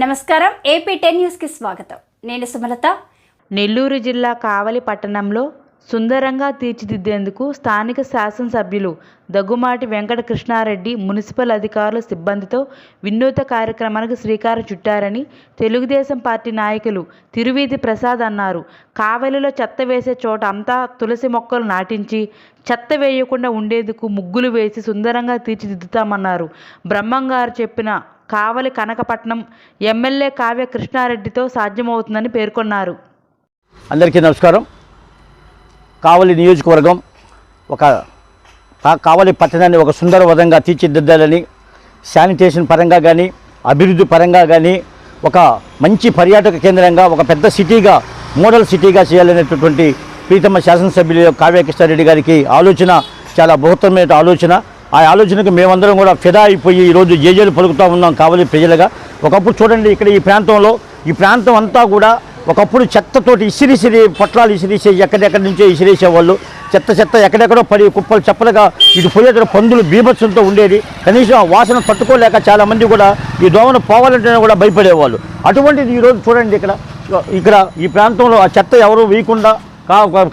నమస్కారం AP ten న్యూస్కి స్వాగతం. నేను సుమలత. నెల్లూరు జిల్లా కావలి పట్టణంలో సుందరంగా తీర్చిదిద్దేందుకు స్థానిక శాసనసభ్యులు దగ్గుమాటి వెంకట కృష్ణారెడ్డి మున్సిపల్ అధికారుల సిబ్బందితో వినూత కార్యక్రమానికి శ్రీకారం చుట్టారని తెలుగుదేశం పార్టీ నాయకులు తిరువీధి ప్రసాద్ అన్నారు. కావలిలో చెత్త వేసే చోట అంతా తులసి మొక్కలు నాటించి చెత్త వేయకుండా ఉండేందుకు ముగ్గులు వేసి సుందరంగా తీర్చిదిద్దుతామన్నారు. బ్రహ్మంగారు చెప్పిన కావలి కనకపట్నం ఎమ్మెల్యే కావ్య కృష్ణారెడ్డితో సాధ్యమవుతుందని పేర్కొన్నారు. అందరికీ నమస్కారం. కావలి నియోజకవర్గం ఒక కావలి పట్టణాన్ని ఒక సుందరవదంగా తీర్చిదిద్దాలని శానిటేషన్ పరంగా కానీ అభివృద్ధి పరంగా కానీ ఒక మంచి పర్యాటక కేంద్రంగా ఒక పెద్ద సిటీగా మోడల్ సిటీగా చేయాలనేటటువంటి ప్రీతమ శాసనసభ్యులు కావ్య కృష్ణారెడ్డి గారికి ఆలోచన చాలా బృహత్తరమైన ఆలోచన. ఆ ఆలోచనకు మేమందరం కూడా ఫిదా అయిపోయి ఈరోజు జేజేలు పలుకుతూ ఉన్నాం కావాలి ప్రజలుగా. ఒకప్పుడు చూడండి ఇక్కడ ఈ ప్రాంతంలో ఈ ప్రాంతం అంతా కూడా ఒకప్పుడు చెత్తతోటి ఇసిరిసిరి పొట్లాలు ఇసిరిసే ఎక్కడెక్కడి నుంచో ఇసిరేసేవాళ్ళు. చెత్త చెత్త ఎక్కడెక్కడో పడి కుప్పలు చెప్పలుగా ఇటు పోయేట పందులు బీభత్సంతో ఉండేది. కనీసం ఆ వాసన తట్టుకోలేక చాలామంది కూడా ఈ దోమను పోవాలంటేనే కూడా భయపడేవాళ్ళు. అటువంటిది ఈరోజు చూడండి ఇక్కడ ఇక్కడ ఈ ప్రాంతంలో ఆ చెత్త ఎవరు వేయకుండా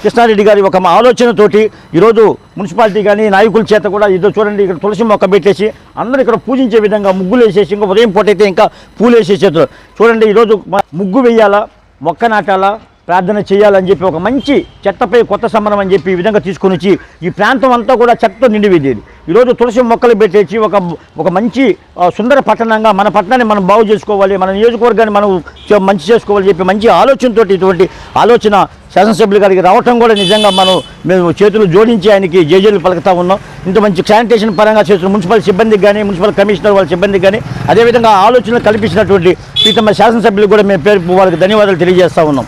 కృష్ణారెడ్డి గారి ఒక మా ఆలోచనతోటి ఈరోజు మున్సిపాలిటీ కానీ నాయకుల చేత కూడా ఇదో చూడండి ఇక్కడ తులసి మొక్క పెట్టేసి అందరూ ఇక్కడ పూజించే విధంగా ముగ్గులు వేసేసి ఇంకా ఉదయం పూటైతే ఇంకా పూలు వేసేసేది. చూడండి ఈరోజు ముగ్గు వేయాలా మొక్క నాటాలా ప్రార్థన చేయాలని చెప్పి ఒక మంచి చెత్తపై కొత్త సంబరం అని చెప్పి ఈ విధంగా తీసుకొని వచ్చి ఈ ప్రాంతం అంతా కూడా చెత్తతో నిండివేదేది ఈరోజు తులసి మొక్కలు పెట్టేసి ఒక ఒక మంచి సుందర పట్టణంగా మన పట్టణాన్ని మనం బాగు చేసుకోవాలి మన నియోజకవర్గాన్ని మనం మంచి చేసుకోవాలి చెప్పి మంచి ఆలోచనతో ఇటువంటి ఆలోచన శాసనసభ్యులు గారికి రావటం కూడా నిజంగా మనం మేము చేతులు జోడించి ఆయనకి జేజేలు పలుకుతా ఉన్నాం. ఇంత మంచి శానిటేషన్ పరంగా చేస్తున్న మున్సిపల్ సిబ్బందికి కానీ మున్సిపల్ కమిషనర్ వాళ్ళ సిబ్బందికి కానీ అదేవిధంగా ఆలోచనలు కల్పించినటువంటి ప్రీతమ్మ శాసనసభ్యులు కూడా మేము పేరు వాళ్ళకి ధన్యవాదాలు తెలియజేస్తా ఉన్నాం.